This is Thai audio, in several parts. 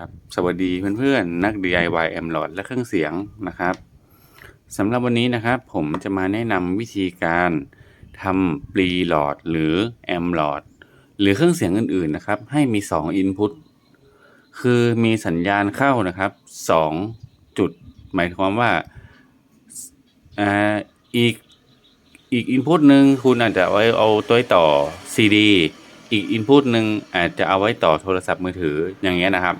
ครับสวัสดีเพื่อนๆ นัก DIY แอมลอดและเครื่องเสียงนะครับสำหรับวันนี้นะครับ ผมจะมาแนะนำวิธีการทำปรีหลอดหรือแอมลอดหรือเครื่องเสียงอื่นๆนะครับ ให้มี 2 Input คือมีสัญญาณเข้านะครับ 2 จุด หมายความว่าอีกอีกอินพุตหนึ่งคุณอาจจะเอาไว้เอาตัวต่อ CD อีกอินพุตหนึ่งอาจจะเอาไว้ต่อโทรศัพท์มือถืออย่างเงี้ยนะครับ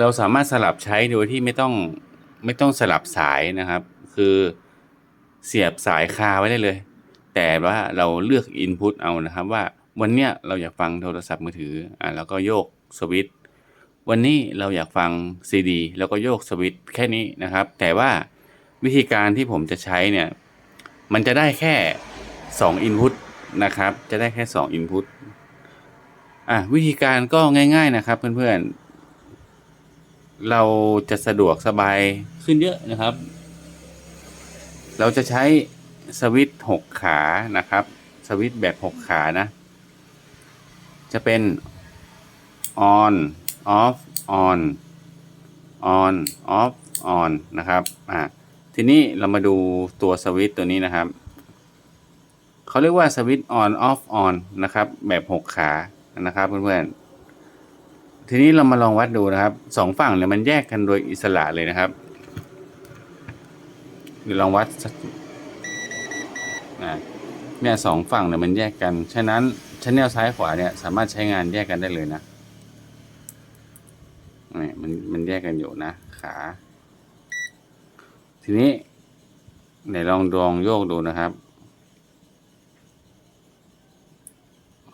เราสามารถสลับใช้โดยที่ไม่ต้องไม่ต้องสลับสายนะครับ คือเสียบสายคาไว้ได้เลย แต่ว่าเราเลือกอินพุตเอานะครับว่าวันเนี้ยเราอยากฟังโทรศัพท์มือถืออ่าแล้วก็โยกสวิตช์วันนี้เราอยากฟังซีดีแล้วก็โยกสวิตช์แค่นี้นะครับ แต่ว่าวิธีการที่ผมจะใช้เนี่ย มันจะได้แค่ 2 input นะครับ จะได้แค่ 2 input อะวิธีการก็ง่าย ๆนะครับเพื่อนๆ เราจะสะดวกสบายขึ้นเยอะนะครับ เราจะใช้สวิตช์6ขานะครับ สวิตช์แบบ6ขานะ จะเป็น on off on on off on นะครับ อะ ทีนี้เรามาดูตัวสวิตช์ตัวนี้นะครับ เขาเรียกว่าสวิตช์ on off on นะครับ แบบ6ขา นะครับเพื่อนๆ ทีนี้เรามาลองวัดดูนะครับสองฝั่งเนี่ยมันแยกกันโดยอิสระเลยนะครับเดี๋ยวลองวัดเนี่ยสองฝั่งเนี่ยมันแยกกัน ฉะนั้นชั้นแนวซ้ายขวาเนี่ยสามารถใช้งานแยกกันได้เลยนะนี่มันมันแยกกันอยู่นะขา ทีนี้ไหนลองดองโยกดูนะครับ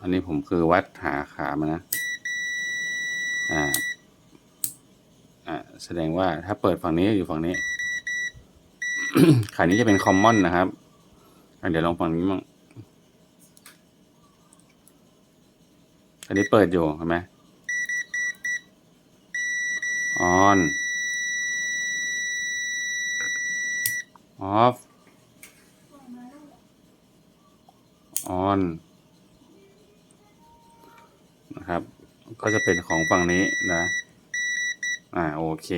อันนี้ผมคือวัดหาขามานะ อ่าอ่าแสดงว่าถ้าเปิดฝั่งนี้อยู่ฝั่งนี้ขายนี้จะเป็นคอมมอนนะครับเดี๋ยวลองฝั่งนี้มั่งอันนี้เปิดอยู่เห็นไหมออนออฟออนนะครับ ก็จะเป็นของฝั่งนี้นะ อ่าโอเค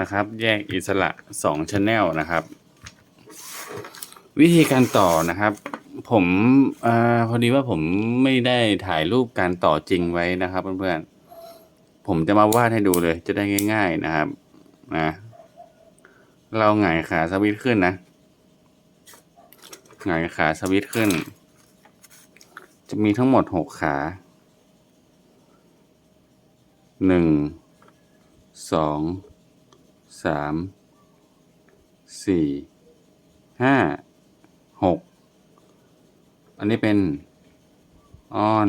นะครับ แยกอิสระสองชแนลนะครับ วิธีการต่อนะครับ ผมอ่าพอดีว่าผมไม่ได้ถ่ายรูปการต่อจริงไว้นะครับเพื่อนๆผมจะมาวาดให้ดูเลย จะได้ง่าย ๆนะครับนะเราหงายขาสวิตช์ขึ้นนะหงายขาสวิตช์ขึ้น จะมีทั้งหมดหกขา หนึ่งสองสามสี่ห้าหกอันนี้เป็น on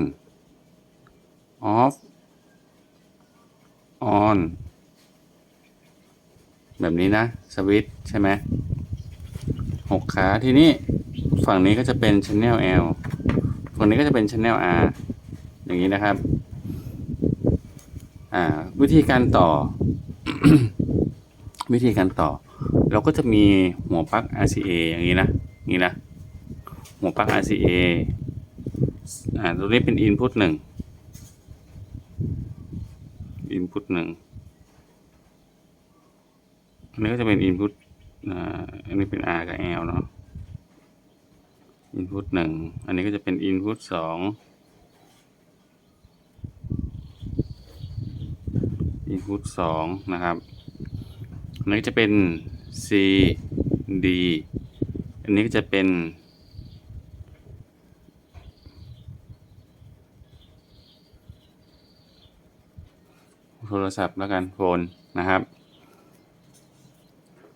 off on แบบนี้นะ สวิตช์ใช่ไหมหกขาทีนี้ฝั่งนี้ก็จะเป็น channel L ฝั่งนี้ก็จะเป็น channel R อย่างนี้นะครับ วิธีการต่อ วิธีการต่อ เราก็จะมีหัวปลั๊ก RCA อย่างนี้นะอย่างนี้นะหัวปลั๊ก RCA อ่าตัวนี้เป็น input หนึ่ง input หนึ่งอันนี้ก็จะเป็น input อ่าอันนี้เป็น R กับ L เนาะ input หนึ่งอันนี้ก็จะเป็น input สอง input สองนะครับอันนี้จะเป็น C D อันนี้ก็จะเป็น โทรศัพท์แล้วกันโฟนนะครับ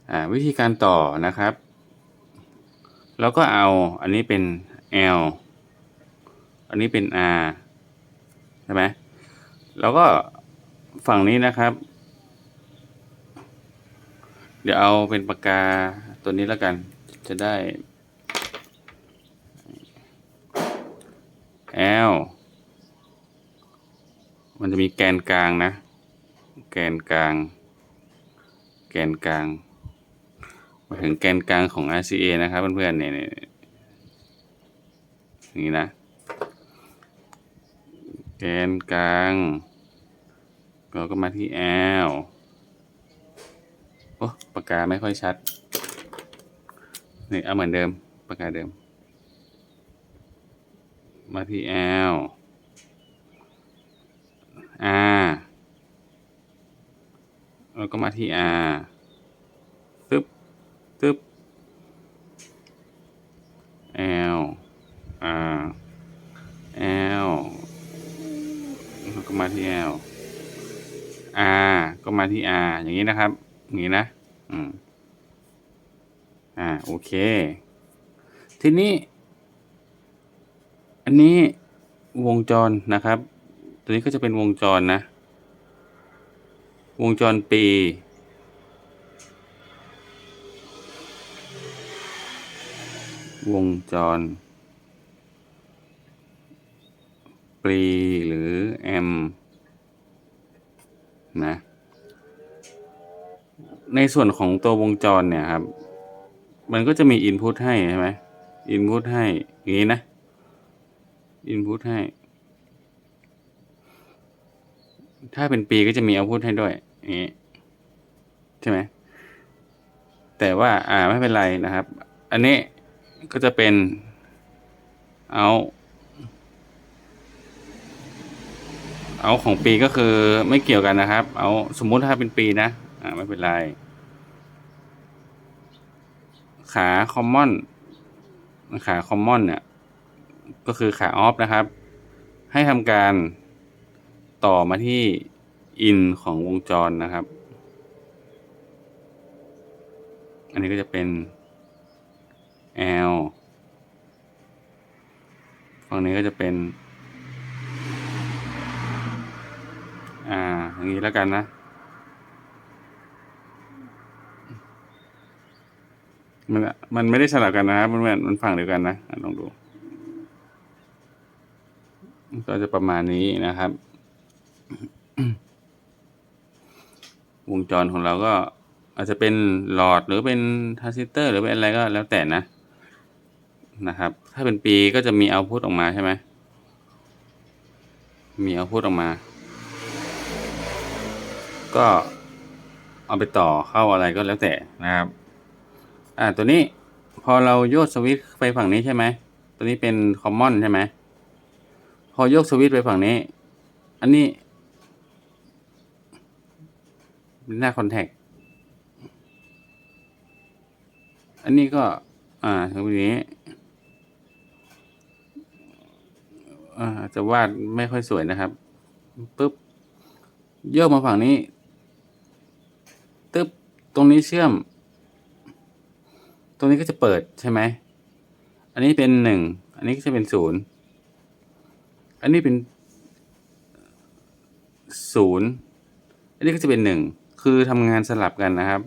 อ่าวิธีการต่อนะครับ แล้วก็เอาอันนี้เป็น L อันนี้เป็น R ใช่ไหมแล้วก็ ฝั่งนี้นะครับ เดี๋ยวเอาเป็นปากกาตัวนี้แล้วกัน จะได้ L มันจะมีแกนกลางนะ แกนกลาง แกนกลาง มาถึงแกนกลางของ RCA นะครับเพื่อนๆเนี่ยนี่นี้นะแกนกลาง เราก็มาที่ L โอ้ปากกาไม่ค่อยชัด นี่เอาเหมือนเดิม ปากกาเดิม มาที่ L R แล้วก็มาที่ R ตึ๊บตึ๊บ L R L แล้วก็มาที่ L R ก็มาที่ R อย่างนี้นะครับ อย่างนี้นะ อืม อ่า โอเค ทีนี้ อันนี้วงจรนะครับ ตัวนี้ก็จะเป็นวงจรนะ วงจรปี วงจรปรีหรือแอม นะ ในส่วนของตัววงจรเนี่ยครับ มันก็จะมีอินพุตให้ใช่ไหมอินพุตให้ อย่างนี้นะอินพุตให้ ถ้าเป็นปีก็จะมีเอาพุตให้ด้วย อย่างนี้ ใช่ไหม แต่ว่า อ่า ไม่เป็นไรนะครับ อันนี้ก็จะเป็นเอา เอาของปีก็คือไม่เกี่ยวกันนะครับ เอาสมมุติถ้าเป็นปีนะ อ่าไม่เป็นไร ขาคอมมอน ขาคอมมอนเนี่ย ก็คือขาออฟนะครับ ให้ทำการต่อมาที่อินของวงจรนะครับ อันนี้ก็จะเป็น L ฝั่งนี้ก็จะเป็น อ่า อย่างนี้แล้วกันนะ มันมันไม่ได้สลับกันนะครับมันเหมือนมันฝั่งเดียวกันนะลองดู ก็จะประมาณนี้นะครับ วงจรของเราก็อาจจะเป็นหลอดหรือเป็นทรานซิสเตอร์ หรือเป็นอะไรก็แล้วแต่นะนะครับ ถ้าเป็นปีก็จะมีเอาพุตออกมาใช่ไหมมีเอาพุตออกมา ก็เอาไปต่อเข้าอะไรก็แล้วแต่นะครับ อ่าตัวนี้พอเราโยกสวิตช์ไปฝั่งนี้ใช่ไหม ตัวนี้เป็นคอมมอนใช่ไหม พอโยกสวิตช์ไปฝั่งนี้ อันนี้หน้าคอนแทค อันนี้ก็ อ่าตรงนี้อ่าจะวาดไม่ค่อยสวยนะครับปุ๊บ โยกมาฝั่งนี้ ตรงนี้เชื่อม ตรงนี้ก็จะเปิดใช่ไหม อันนี้เป็นหนึ่ง อันนี้ก็จะเป็นศูนย์ อันนี้เป็นศูนย์ อันนี้ก็จะเป็นหนึ่ง คือทำงานสลับกันนะครับ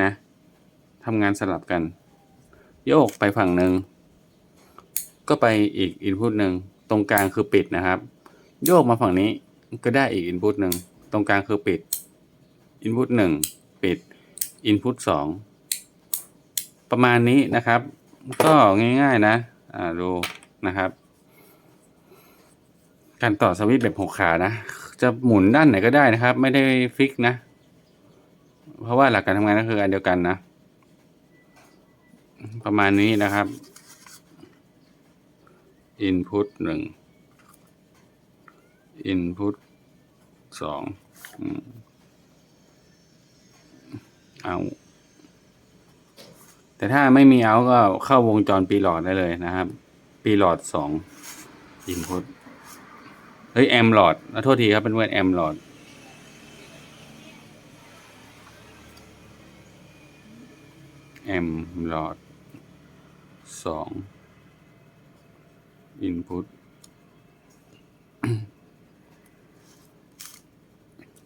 นะทำงานสลับกัน โยกไปฝั่งหนึ่ง ก็ไปอีกอินพุตหนึ่ง ตรงกลางคือปิดนะครับ โยกมาฝั่งนี้ก็ได้อีกอินพุตหนึ่ง ตรงกลางคือปิดอินพุตหนึ่ง ปิดอินพุตสองประมาณนี้นะครับ ก็ง่ายๆนะ อ่าดูนะครับ การต่อสวิตช์แบบหกขานะ จะหมุนด้านไหนก็ได้นะครับ ไม่ได้ฟิกนะ เพราะว่าหลักการทำงานก็คืออันเดียวกันนะ ประมาณนี้นะครับ input หนึ่ง input สองอืม เอาแต่ถ้าไม่มีเอาก็เข้าวงจรปีหลอดได้เลยนะครับ ปีหลอดสอง input เฮ้ยแอมหลอดโทษทีครับเป็นเพื่อนแอมหลอดแอมหลอดสอง input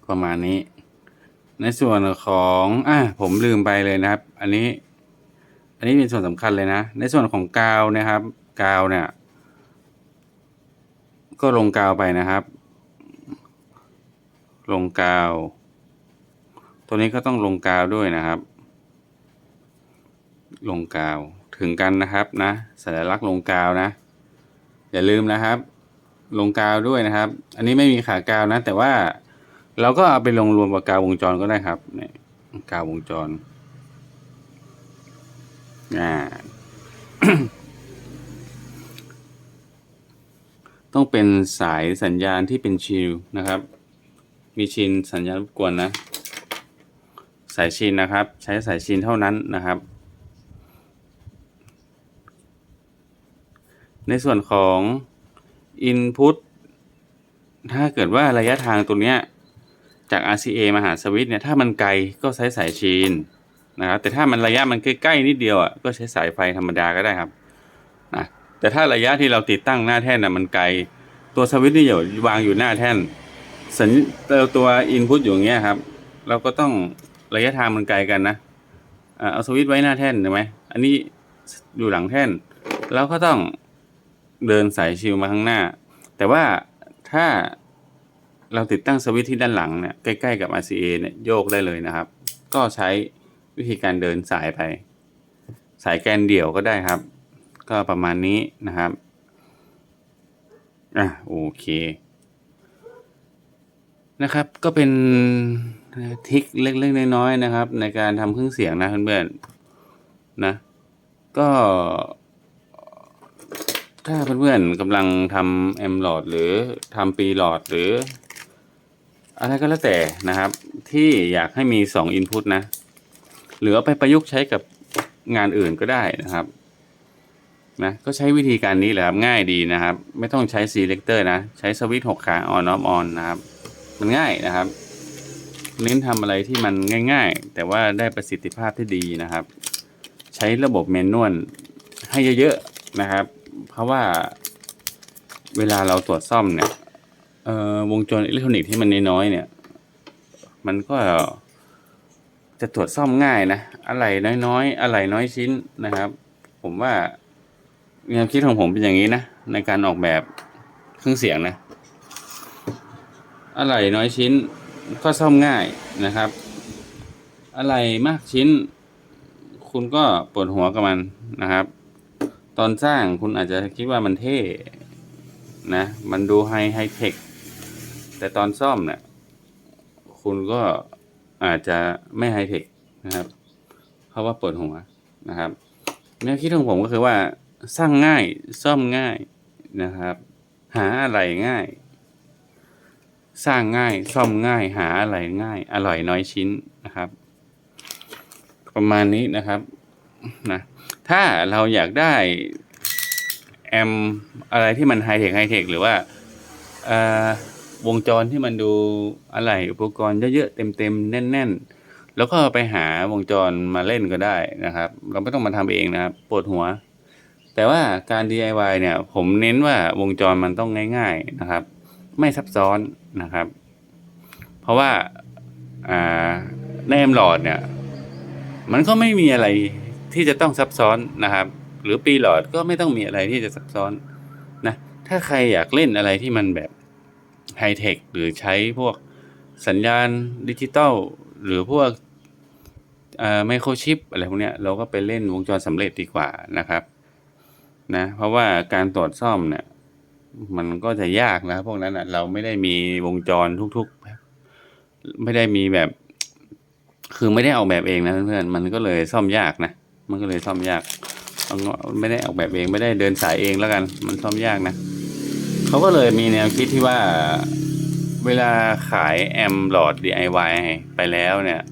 ประมาณนี้ ในส่วนของอะผมลืมไปเลยนะครับ อันนี้ อันนี้เป็นส่วนสำคัญเลยนะ ในส่วนของกาวนะครับ กาวเนี่ย ก็ลงกาวไปนะครับ ลงกาว ตัวนี้ก็ต้องลงกาวด้วยนะครับ ลงกาวถึงกันนะครับนะสัญลักษณ์ลงกาวนะ อย่าลืมนะครับ ลงกาวด้วยนะครับ อันนี้ไม่มีขากาวนะ แต่ว่า เราก็เอาไปลงรวมกับกาวงจรก็ได้ครับเนี่ยกาววงจรอ่าต้องเป็นสายสัญญาณที่เป็นชิลนะครับ มีชินสัญญาณรบกวนนะ สายชินนะครับ ใช้สายชินเท่านั้นนะครับ ในส่วนของ Input ถ้าเกิดว่าระยะทางตัวเนี้ย จาก RCA มาหาสวิตช์เนี่ยถ้ามันไกลก็ใช้สายชีนนะครับแต่ถ้ามันระยะมันใกล้ๆนิดเดียวอะก็ใช้สายไฟธรรมดาก็ได้ครับนะแต่ถ้าระยะที่เราติดตั้งหน้าแท่นน่ะมันไกล ตัวสวิตช์นี่อยู่วางอยู่หน้าแท่นสัญตัวอินพุตอยู่อย่างเงี้ยครับ เราก็ต้องระยะทางมันไกลกันนะอ่าเอาสวิตช์ไว้หน้าแท่นใช่ไหมอันนี้อยู่หลังแท่นเราก็ต้องเดินสายชิวมาข้างหน้า แต่ว่าถ้า เราติดตั้งสวิตช์ที่ด้านหลังเนี่ยใกล้ๆกับ RCA เนี่ยโยกได้เลยนะครับ ก็ใช้วิธีการเดินสายไป สายแกนเดี่ยวก็ได้ครับ ก็ประมาณนี้นะครับอะโอเค นะครับก็เป็นทิคเล็กๆน้อยๆนะครับ ในการทำเครื่องเสียงนะเพื่อนๆนะ ก็ ถ้าเพื่อนๆกำลังทำแอมหลอดหรือทำปีหลอดหรือ อะไรก็แล้วแต่นะครับ ที่อยากให้มีสองอินพุตนะ หรือเอาไปประยุกต์ใช้กับงานอื่นก็ได้นะครับนะก็ใช้วิธีการนี้แหละครับง่ายดีนะครับ ไม่ต้องใช้ selector นะ ใช้สวิตช์หกขา on off on นะครับ มันง่ายนะครับ เน้นทำอะไรที่มันง่าย ๆ แต่ว่าได้ประสิทธิภาพที่ดีนะครับ ใช้ระบบแมนนวลให้เยอะๆนะครับ เพราะว่าเวลาเราตรวจซ่อมเนี่ย เอ่อวงจรอิเล็กทรอนิกส์ที่มันน้อยๆเนี่ย มันก็จะตรวจซ่อมง่ายนะ อะไรน้อยๆ อะไรน้อยชิ้นนะครับ ผมว่าแนวคิดของผมเป็นอย่างนี้นะ ในการออกแบบเครื่องเสียงนะ อะไรน้อยชิ้นก็ซ่อมง่ายนะครับ อะไรมากชิ้น คุณก็ปวดหัวกับมันนะครับ ตอนสร้างคุณอาจจะคิดว่ามันเท่นะ มันดูไฮไฮเทค แต่ตอนซ่อมเนี่ยคุณก็อาจจะไม่ไฮเทคนะครับ เพราะว่าปวดหัวนะครับแนวคิดของผมก็คือว่าสร้างง่ายซ่อมง่ายนะครับ หาอะไรง่าย สร้างง่ายซ่อมง่าย หาอะไรง่าย อร่อยน้อยชิ้นนะครับ ประมาณนี้นะครับนะถ้าเราอยากได้แอมอะไรที่มันไฮเทคไฮเทคหรือว่าเอ่อ วงจรที่มันดูอะไรอุปกรณ์เยอะๆเต็มๆแน่น ๆ แล้วก็ไปหาวงจรมาเล่นก็ได้นะครับ เราไม่ต้องมาทำเองนะครับปวดหัว แต่ว่าการ DIY เนี่ย ผมเน้นว่าวงจรมันต้องง่าย ๆนะครับ ไม่ซับซ้อนนะครับ เพราะว่าอ่าในมหลอดเนี่ย มันก็ไม่มีอะไรที่จะต้องซับซ้อนนะครับ หรือปีหลอดก็ไม่ต้องมีอะไรที่จะซับซ้อนนะถ้าใครอยากเล่นอะไรที่มันแบบ ไฮเทคหรือใช้พวกสัญญาณดิจิตอลหรือพวกไมโครชิปอะไรพวกเนี้ยเราก็ไปเล่นวงจรสำเร็จดีกว่านะครับนะเพราะว่าการตรวจซ่อมเนี่ยมันก็จะยากนะพวกนั้นอะเราไม่ได้มีวงจรทุกๆ ไม่ได้มีแบบ คือไม่ได้ออกแบบเองนะเพื่อนๆมันก็เลยซ่อมยากนะมันก็เลยซ่อมยากเอาเงาะไม่ได้ออกแบบเองไม่ได้เดินสายเองแล้วกัน มันซ่อมยากนะ เขาก็เลยมีแนวคิดที่ว่าเวลาขายแอมหลอด DIY ไปแล้วเนี่ย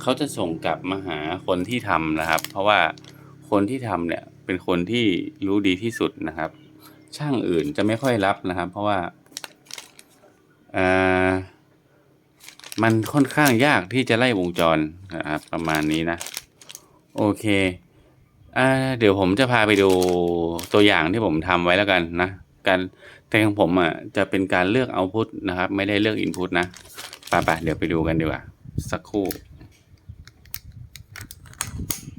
เขาจะส่งกลับมาหาคนที่ทำนะครับ เพราะว่าคนที่ทำเนี่ยเป็นคนที่รู้ดีที่สุดนะครับ ช่างอื่นจะไม่ค่อยรับนะครับ เพราะว่าเออมันค่อนข้างยากที่จะไล่วงจรนะครับประมาณนี้นะ โอเคอเดี๋ยวผมจะพาไปดูตัวอย่างที่ผมทำไว้แล้วกันนะ การแต่ของผมอะจะเป็นการเลือกเอาพุตนะครับ ไม่ได้เลือกอินพุตนะไปไปเดี๋ยวไปดูกันดีกว่า สักครู่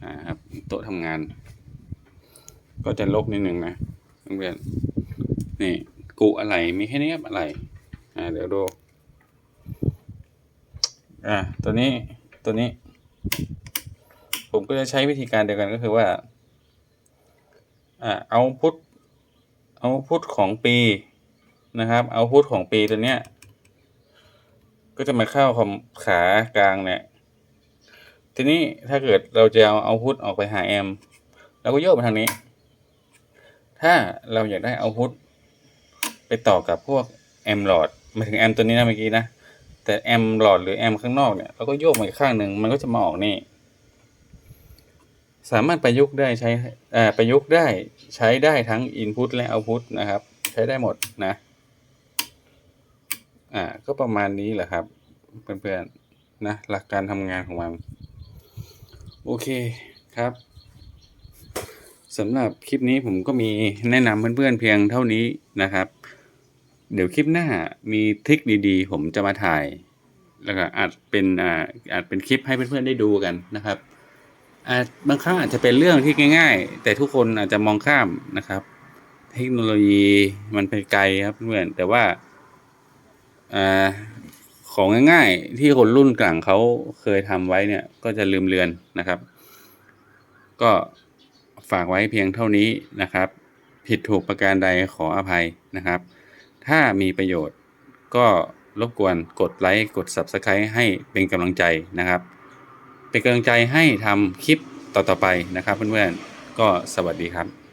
อ่าครับโต๊ะทำงาน ก็จะลกนิดนึงนะเพื่อนๆนี่กุอะไรมีแค่นี้ครับอะไรอ่าเดี๋ยวดูอ่าตัวนี้ตัวนี้ ผมก็จะใช้วิธีการเดียวกันก็คือว่าอ่าเอาพุท เอาพุทของปีนะครับ เอาพุทของปีตัวเนี้ย ก็จะมาเข้าคอมขากลางเนี่ย ทีนี้ถ้าเกิดเราจะเอาเอาพุทออกไปหาแอมเราก็โยกไปทางนี้ ถ้าเราอยากได้เอาพุทไปต่อกับพวกแอมหลอดหมายถึงแอมตัวนี้นะเมื่อกี้นะ แต่แอมหลอดหรือแอมข้างนอกเนี่ยเราก็โยกมาอีกข้างหนึ่งมันก็จะมาออกนี่ สามารถประยุกต์ได้ใช่ประยุกต์ได้ใช้ได้ทั้ง Input และ Output นะครับ ใช้ได้หมดนะอ่าก็ประมาณนี้แหละครับ เพื่อนๆนะหลักการทำงานของมัน โอเคครับสำหรับคลิปนี้ผมก็มีแนะนำเพื่อนๆเพียงเท่านี้นะครับ เดี๋ยวคลิปหน้ามีทริคดีๆ ผมจะมาถ่าย แล้วก็อาจเป็นอ่าอาจเป็นคลิปให้เพื่อนๆได้ดูกันนะครับ บางครั้งอาจจะเป็นเรื่องที่ง่าย ๆ แต่ทุกคนอาจจะมองข้ามนะครับ เทคโนโลยีมันไปไกลครับเพื่อนแต่ว่าอของง่ายๆ ที่คนรุ่นกลางเขาเคยทำไว้เนี่ย ก็จะลืมเลือนนะครับ ก็ฝากไว้เพียงเท่านี้นะครับ ผิดถูกประการใดขออภัยนะครับ ถ้ามีประโยชน์ก็รบกวนกดไลค์กด Subscribe ให้เป็นกำลังใจนะครับ เป็นกำลังใจให้ทำคลิปต่อๆไปนะครับเพื่อนๆก็สวัสดีครับ